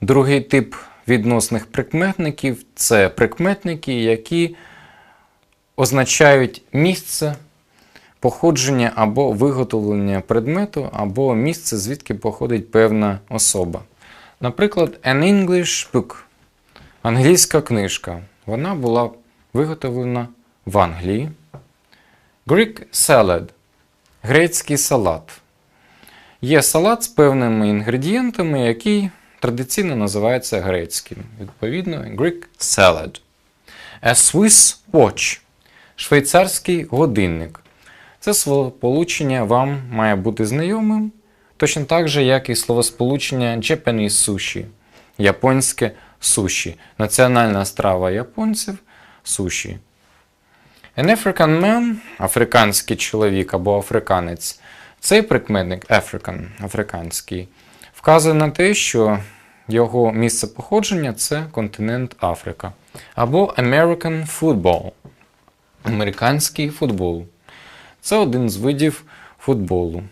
Другий тип відносних прикметників це прикметники, які означають місце походження або виготовлення предмету, або місце, звідки походить певна особа. Наприклад, an English book англійська книжка. Вона була виготовлена в Англії. Greek salad грецький салат. Є салат з певними інгредієнтами, який традиційно називається грецьким. Відповідно, Greek salad. A Swiss watch швейцарський годинник. Це словосполучення вам має бути знайомим, точно так же, як і словосполучення Japanese sushi, японське суші, національна страва японців суші. An African man, африканський чоловік або африканець, цей прикметник African, африканський, вказує на те, що його місце походження це континент Африка. Або American football, американський футбол. Це один з видів футболу.